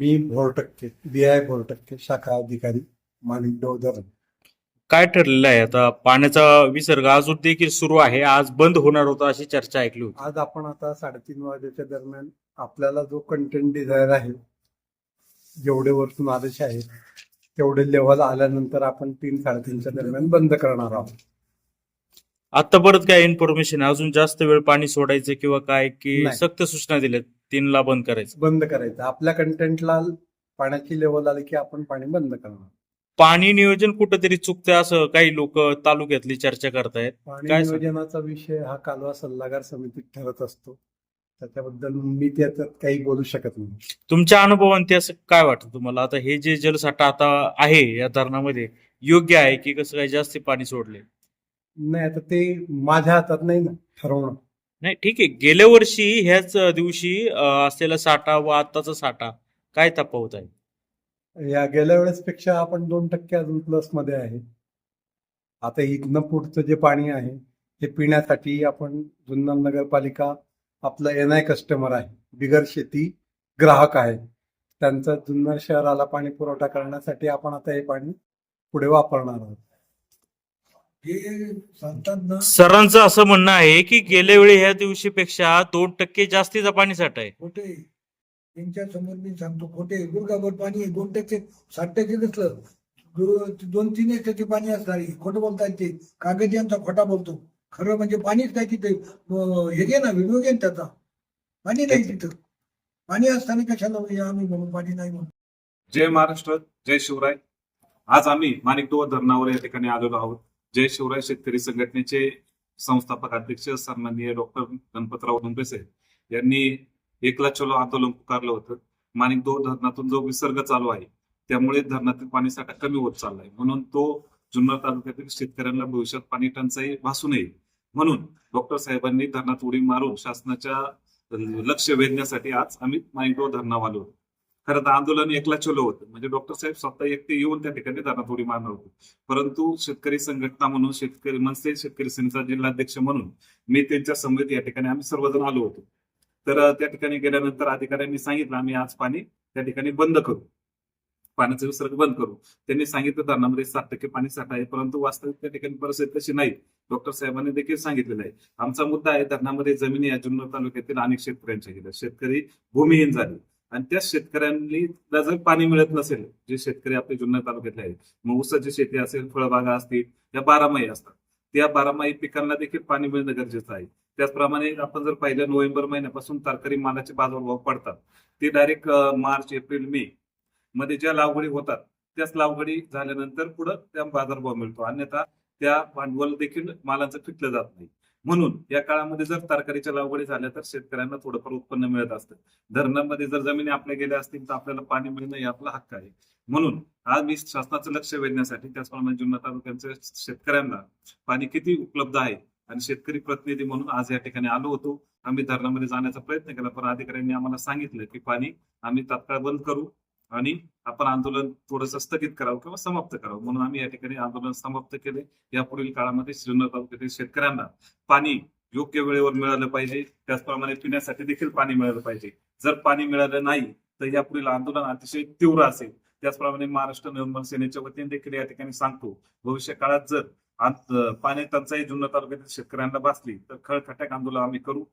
मी भोर टक्के B I Bhor टक्के शाखा अधिकारी माणिकदेव धरण काय ठरलेलं आहे? आता पाण्याचा विसर्ग अजून देखील सुरू आहे आज बंद होणार होता अशी चर्चा ऐकली होती. आज आपण आता साडेतीन वाजेच्या दरम्यान आपल्याला जो कंटेंट डिझायर आहे जेवढे वरतून आदेश आहेत तेवढे लेवल आल्यानंतर आपण तीन साडेतीनच्या दरम्यान बंद करणार आहोत. आता परत काय इन्फॉर्मेशन आहे? अजून जास्त वेळ पाणी सोडायचं किंवा काय की नाही. सक्त सूचना दिल्यात? तीनला बंद करायचं. बंद करायचं. आपल्या कंटेंटला पाण्याची लेवल आली की आपण पाणी बंद करणार. पाणी नियोजन कुठंतरी चुकतंय असं काही लोक तालुक्यातली चर्चा करतायत. पाणी काय सांग- नियोजनाचा विषय हा कालवा सल्लागार समितीत ठरत असतो. त्याच्याबद्दल मी त्याच्यात काही बोलू शकत नाही. तुमच्या अनुभवांती असं काय वाटतं तुम्हाला? आता हे जे जलसाठा आता आहे या धरणामध्ये योग्य आहे की कसं काय जास्त पाणी सोडले नाही आता ते माझ्या हातात नाही ना ठरवणं. नाही ठीक आहे. गेल्या वर्षी ह्याच दिवशी अं, असलेला साठा व आताचा साठा काय तफावत आहे? या गेल्या वेळेस पेक्षा आपण दोन टक्के अजून प्लसमध्ये आहे. आता इथनं पुढचं जे पाणी आहे ते पिण्यासाठी आपण जुन्नर नगरपालिका आपला एन आय कस्टमर आहे. बिगर शेती ग्राहक आहे. त्यांचा जुन्नर शहराला पाणी पुरवठा करण्यासाठी आपण आता हे पाणी पुढे वापरणार आहोत. हे सांगतात ना सरांचं असं म्हणणं आहे की गेल्या वेळी ह्या दिवशीपेक्षा दोन टक्के जास्तीचा पाणी साठा आहे. खोटे त्यांच्यासमोर मी सांगतो खोटे गुरगाभर पाणी आहे. दोन टक्के साठ टक्के नसलं दो- दोन तीन टक्के पाणी असणार आहे. खोटं बोलतायत ते. कागद यांचा खोटा बोलतो. खरं म्हणजे पाणीच नाही तिथे. अं, हे घे ना व्हिडिओ घे ना त्याचा. पाणी नाही तिथं. पाणी असताना कशाला म्हणजे आम्ही म्हणून पाणी नाही म्हणून जय महाराष्ट्र जय शिवराय. आज आम्ही माणिकडोह धरणावर या ठिकाणी आलेलो आहोत. जय शिवराय शेतकरी संघटनेचे संस्थापक अध्यक्ष सन्माननीय डॉक्टर गणपतराव डुंबेसे यांनी एकला चलो आंदोलन पुकारलं होतं. दो धरणातून जो विसर्ग चालू आहे त्यामुळे धरणातील पाणीसाठा कमी होत चाललाय. म्हणून तो जुन्नर तालुक्यातील शेतकऱ्यांना भविष्यात पाणी टंचाई भासू नये. म्हणून डॉक्टर साहेबांनी धरणात उडी मारून शासनाच्या लक्ष वेधण्यासाठी आज आम्ही माणिकडोह धरणावर आलो. होतो खरं तर आंदोलन एकला चलो होतं. म्हणजे डॉक्टर साहेब स्वतः एकटे येऊन त्या ठिकाणी धरणात थोडी मारणार होते. परंतु शेतकरी संघटना म्हणून शेतकरी मनसे शेतकरी सेनेचा जिल्हाध्यक्ष म्हणून मी त्यांच्या समवेत या ठिकाणी आम्ही सर्वजण आलो होतो. तर त्या ठिकाणी गेल्यानंतर अधिकाऱ्यांनी सांगितलं आम्ही आज पाणी त्या ठिकाणी बंद करू. पाण्याचा विसर्ग बंद करू. त्यांनी सांगितलं धरणामध्ये सात टक्के पाणी साठा आहे परंतु वास्तविक त्या ठिकाणी परिस्थिती तशी नाही. डॉक्टर साहेबांनी देखील सांगितलेलं आहे. आमचा मुद्दा आहे धरणामध्ये जमिनी या जुन्नर तालुक्यातील अनेक शेतकऱ्यांच्या गेल्या. शेतकरी भूमिहीन झाले. आणि त्या शेतकऱ्यांनी जर पाणी मिळत नसेल जे शेतकरी आपले जुन्नर तालुक्यातले आहेत मग ऊसाची शेती असेल फळबागा असतील या बारामाही असतात. त्या बारामाही पिकांना देखील पाणी मिळणं गरजेचं आहे. त्याचप्रमाणे आपण जर पाहिलं नोव्हेंबर महिन्यापासून तरकारी मालाचे बाजारभाव पडतात. ते डायरेक्ट मार्च एप्रिल मे मध्ये ज्या लागवडी होतात त्याच लागवडी झाल्यानंतर पुढं त्या बाजारभाव मिळतो. अन्यथा त्या भांडवल देखील मालाचं फिटलं जात नाही. म्हणून या काळामध्ये जर तरकारीच्या लागवडी झाल्या तर शेतकऱ्यांना थोडंफार उत्पन्न मिळत असतं. धरणामध्ये जर जमिनी आपल्या गेल्या असतील तर आपल्याला पाणी मिळणं हे आपला हक्क आहे. म्हणून आज मी शासनाचं लक्ष वेधण्यासाठी त्याचप्रमाणे जुन्नर तालुक्यांच्या शेतकऱ्यांना पाणी किती उपलब्ध आहे आणि शेतकरी प्रतिनिधी म्हणून आज या ठिकाणी आलो होतो. आम्ही धरणामध्ये जाण्याचा प्रयत्न केला पण अधिकाऱ्यांनी आम्हाला सांगितलं की पाणी आम्ही तात्काळ बंद करू. आणि आपण आंदोलन थोडंसं स्थगित करावं किंवा समाप्त करावं. म्हणून आम्ही या ठिकाणी आंदोलन समाप्त केले. यापुढील काळामध्ये श्रीनगर तालुक्यातील शेतकऱ्यांना पाणी योग्य वेळेवर मिळालं पाहिजे. त्याचप्रमाणे पिण्यासाठी देखील पाणी मिळालं पाहिजे. जर पाणी मिळालं नाही तर यापुढील आंदोलन अतिशय तीव्र असेल. त्याचप्रमाणे महाराष्ट्र निर्मल सेनेच्या वतीने देखील या ठिकाणी सांगतो भविष्य काळात जर पाणी टंचाई जुन्नर तालुक्यातील शेतकऱ्यांना भासली तर खळखटाक आंदोलन आम्ही करू.